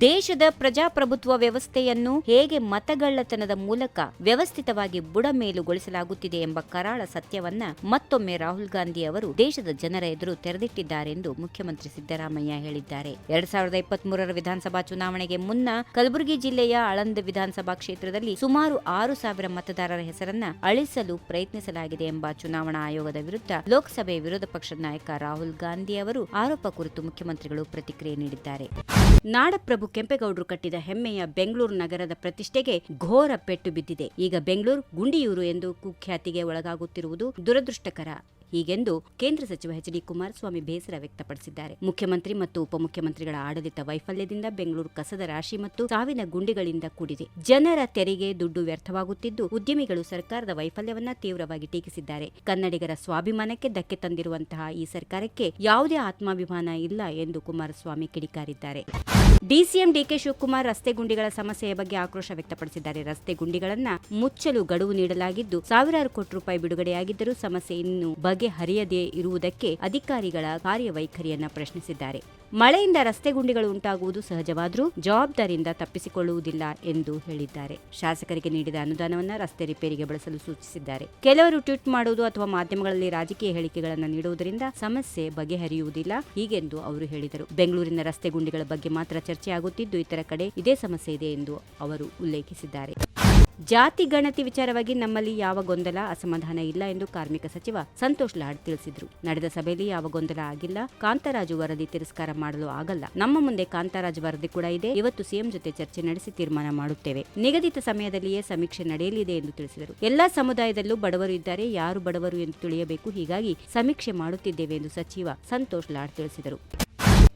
ದೇಶದ ಪ್ರಜಾಪ್ರಭುತ್ವ ವ್ಯವಸ್ಥೆಯನ್ನು ಹೇಗೆ ಮತಗಳ್ಳತನದ ಮೂಲಕ ವ್ಯವಸ್ಥಿತವಾಗಿ ಬುಡಮೇಲುಗೊಳಿಸಲಾಗುತ್ತಿದೆ ಎಂಬ ಕರಾಳ ಸತ್ಯವನ್ನ ಮತ್ತೊಮ್ಮೆ ರಾಹುಲ್ ಗಾಂಧಿ ಅವರು ದೇಶದ ಜನರ ಎದುರು ತೆರೆದಿಟ್ಟಿದ್ದಾರೆಂದು ಮುಖ್ಯಮಂತ್ರಿ ಸಿದ್ದರಾಮಯ್ಯ ಹೇಳಿದ್ದಾರೆ. ಎರಡ್ ಸಾವಿರದ ವಿಧಾನಸಭಾ ಚುನಾವಣೆಗೆ ಮುನ್ನ ಕಲಬುರಗಿ ಜಿಲ್ಲೆಯ ಆಳಂದ್ ವಿಧಾನಸಭಾ ಕ್ಷೇತ್ರದಲ್ಲಿ ಸುಮಾರು ಆರು ಸಾವಿರ ಮತದಾರರ ಹೆಸರನ್ನ ಅಳಿಸಲು ಪ್ರಯತ್ನಿಸಲಾಗಿದೆ ಎಂಬ ಚುನಾವಣಾ ಆಯೋಗದ ವಿರುದ್ಧ ಲೋಕಸಭೆ ವಿರೋಧ ಪಕ್ಷದ ನಾಯಕ ರಾಹುಲ್ ಗಾಂಧಿ ಅವರು ಆರೋಪ ಕುರಿತು ಮುಖ್ಯಮಂತ್ರಿಗಳು ಪ್ರತಿಕ್ರಿಯೆ ನೀಡಿದ್ದಾರೆ. ನಾಡಪ್ರಭು ಕೆಂಪೇಗೌಡರು ಕಟ್ಟಿದ ಹೆಮ್ಮೆಯ ಬೆಂಗಳೂರು ನಗರದ ಪ್ರತಿಷ್ಠೆಗೆ ಘೋರ ಪೆಟ್ಟು ಬಿದ್ದಿದೆ. ಈಗ ಬೆಂಗಳೂರು, ಗುಂಡಿಯೂರು ಎಂದು ಕುಖ್ಯಾತಿಗೆ ಒಳಗಾಗುತ್ತಿರುವುದು ದುರದೃಷ್ಟಕರ. ಹೀಗೆಂದು ಕೇಂದ್ರ ಸಚಿವ ಎಚ್ ಡಿ ಕುಮಾರಸ್ವಾಮಿ ಬೇಸರ ವ್ಯಕ್ತಪಡಿಸಿದ್ದಾರೆ. ಮುಖ್ಯಮಂತ್ರಿ ಮತ್ತು ಉಪಮುಖ್ಯಮಂತ್ರಿಗಳ ಆಡಳಿತ ವೈಫಲ್ಯದಿಂದ ಬೆಂಗಳೂರು ಕಸದ ರಾಶಿ ಮತ್ತು ಸಾವಿನ ಗುಂಡಿಗಳಿಂದ ಕೂಡಿದೆ. ಜನರ ತೆರಿಗೆ ದುಡ್ಡು ವ್ಯರ್ಥವಾಗುತ್ತಿದ್ದು, ಉದ್ಯಮಿಗಳು ಸರ್ಕಾರದ ವೈಫಲ್ಯವನ್ನ ತೀವ್ರವಾಗಿ ಟೀಕಿಸಿದ್ದಾರೆ. ಕನ್ನಡಿಗರ ಸ್ವಾಭಿಮಾನಕ್ಕೆ ಧಕ್ಕೆ ತಂದಿರುವಂತಹ ಈ ಸರ್ಕಾರಕ್ಕೆ ಯಾವುದೇ ಆತ್ಮಾಭಿಮಾನ ಇಲ್ಲ ಎಂದು ಕುಮಾರಸ್ವಾಮಿ ಕಿಡಿಕಾರಿದ್ದಾರೆ. ಡಿಸಿಎಂ ಡಿಕೆ ಶಿವಕುಮಾರ್ ರಸ್ತೆ ಗುಂಡಿಗಳ ಸಮಸ್ಯೆಯ ಬಗ್ಗೆ ಆಕ್ರೋಶ ವ್ಯಕ್ತಪಡಿಸಿದ್ದಾರೆ. ರಸ್ತೆ ಗುಂಡಿಗಳನ್ನ ಮುಚ್ಚಲು ಗಡುವು ನೀಡಲಾಗಿದ್ದು, ಸಾವಿರಾರು ಕೋಟಿ ರೂಪಾಯಿ ಬಿಡುಗಡೆಯಾಗಿದ್ದರೂ ಸಮಸ್ಯೆ ಇನ್ನು ಬಗೆಹರಿಯದೇ ಇರುವುದಕ್ಕೆ ಅಧಿಕಾರಿಗಳ ಕಾರ್ಯವೈಖರಿಯನ್ನು ಪ್ರಶ್ನಿಸಿದ್ದಾರೆ. ಮಳೆಯಿಂದ ರಸ್ತೆ ಗುಂಡಿಗಳು ಉಂಟಾಗುವುದು ಸಹಜವಾದರೂ ಜವಾಬ್ದಾರಿಯಿಂದ ತಪ್ಪಿಸಿಕೊಳ್ಳುವುದಿಲ್ಲ ಎಂದು ಹೇಳಿದ್ದಾರೆ. ಶಾಸಕರಿಗೆ ನೀಡಿದ ಅನುದಾನವನ್ನು ರಸ್ತೆ ರಿಪೇರಿಗೆ ಬಳಸಲು ಸೂಚಿಸಿದ್ದಾರೆ. ಕೆಲವರು ಟ್ವೀಟ್ ಮಾಡುವುದು ಅಥವಾ ಮಾಧ್ಯಮಗಳಲ್ಲಿ ರಾಜಕೀಯ ಹೇಳಿಕೆಗಳನ್ನು ನೀಡುವುದರಿಂದ ಸಮಸ್ಯೆ ಬಗೆಹರಿಯುವುದಿಲ್ಲ ಹೀಗೆಂದು ಅವರು ಹೇಳಿದರು. ಬೆಂಗಳೂರಿನ ರಸ್ತೆ ಗುಂಡಿಗಳ ಬಗ್ಗೆ ಮಾತ್ರ ಚರ್ಚೆಯಾಗುತ್ತಿದ್ದು ಇತರ ಕಡೆ ಇದೇ ಸಮಸ್ಯೆ ಇದೆ ಎಂದು ಅವರು ಉಲ್ಲೇಖಿಸಿದ್ದಾರೆ. ಜಾತಿ ಗಣತಿ ವಿಚಾರವಾಗಿ ನಮ್ಮಲ್ಲಿ ಯಾವ ಗೊಂದಲ, ಅಸಮಾಧಾನ ಇಲ್ಲ ಎಂದು ಕಾರ್ಮಿಕ ಸಚಿವ ಸಂತೋಷ್ ಲಾಡ್ ತಿಳಿಸಿದರು. ನಡೆದ ಸಭೆಯಲ್ಲಿ ಯಾವ ಗೊಂದಲ ಆಗಿಲ್ಲ. ಕಾಂತರಾಜು ವರದಿ ತಿರಸ್ಕಾರ ಮಾಡಲು ಆಗಲ್ಲ. ನಮ್ಮ ಮುಂದೆ ಕಾಂತರಾಜು ವರದಿ ಕೂಡ ಇದೆ. ಇವತ್ತು ಸಿಎಂ ಜೊತೆ ಚರ್ಚೆ ನಡೆಸಿ ತೀರ್ಮಾನ ಮಾಡುತ್ತೇವೆ. ನಿಗದಿತ ಸಮಯದಲ್ಲಿಯೇ ಸಮೀಕ್ಷೆ ನಡೆಯಲಿದೆ ಎಂದು ತಿಳಿಸಿದರು. ಎಲ್ಲಾ ಸಮುದಾಯದಲ್ಲೂ ಬಡವರು ಇದ್ದಾರೆ. ಯಾರು ಬಡವರು ಎಂದು ತಿಳಿಯಬೇಕು. ಹೀಗಾಗಿ ಸಮೀಕ್ಷೆ ಮಾಡುತ್ತಿದ್ದೇವೆ ಎಂದು ಸಚಿವ ಸಂತೋಷ್ ಲಾಡ್ ತಿಳಿಸಿದರು.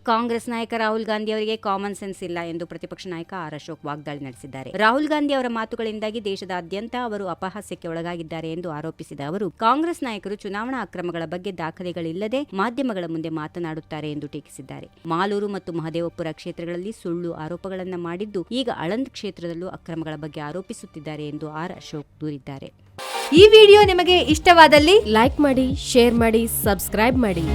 ಕಾಂಗ್ರೆಸ್ ನಾಯಕ ರಾಹುಲ್ ಗಾಂಧಿ ಅವರಿಗೆ ಕಾಮನ್ ಸೆನ್ಸ್ ಇಲ್ಲ ಎಂದು ಪ್ರತಿಪಕ್ಷ ನಾಯಕ ಆರ್ ಅಶೋಕ್ ವಾಗ್ದಾಳಿ ನಡೆಸಿದ್ದಾರೆ. ರಾಹುಲ್ ಗಾಂಧಿ ಅವರ ಮಾತುಗಳಿಂದಾಗಿ ದೇಶದಾದ್ಯಂತ ಅವರು ಅಪಹಾಸ್ಯಕ್ಕೆ ಒಳಗಾಗಿದ್ದಾರೆ ಎಂದು ಆರೋಪಿಸಿದ ಅವರು, ಕಾಂಗ್ರೆಸ್ ನಾಯಕರು ಚುನಾವಣಾ ಅಕ್ರಮಗಳ ಬಗ್ಗೆ ದಾಖಲೆಗಳಿಲ್ಲದೆ ಮಾಧ್ಯಮಗಳ ಮುಂದೆ ಮಾತನಾಡುತ್ತಾರೆ ಎಂದು ಟೀಕಿಸಿದ್ದಾರೆ. ಮಾಲೂರು ಮತ್ತು ಮಹದೇವಪುರ ಕ್ಷೇತ್ರಗಳಲ್ಲಿ ಸುಳ್ಳು ಆರೋಪಗಳನ್ನು ಮಾಡಿದ್ದು ಈಗ ಅಳಂದ್ ಕ್ಷೇತ್ರದಲ್ಲೂ ಅಕ್ರಮಗಳ ಬಗ್ಗೆ ಆರೋಪಿಸುತ್ತಿದ್ದಾರೆ ಎಂದು ಆರ್ ಅಶೋಕ್ ದೂರಿದ್ದಾರೆ. ಈ ವಿಡಿಯೋ ನಿಮಗೆ ಇಷ್ಟವಾದಲ್ಲಿ ಲೈಕ್ ಮಾಡಿ, ಶೇರ್ ಮಾಡಿ, ಸಬ್ಸ್ಕ್ರೈಬ್ ಮಾಡಿ.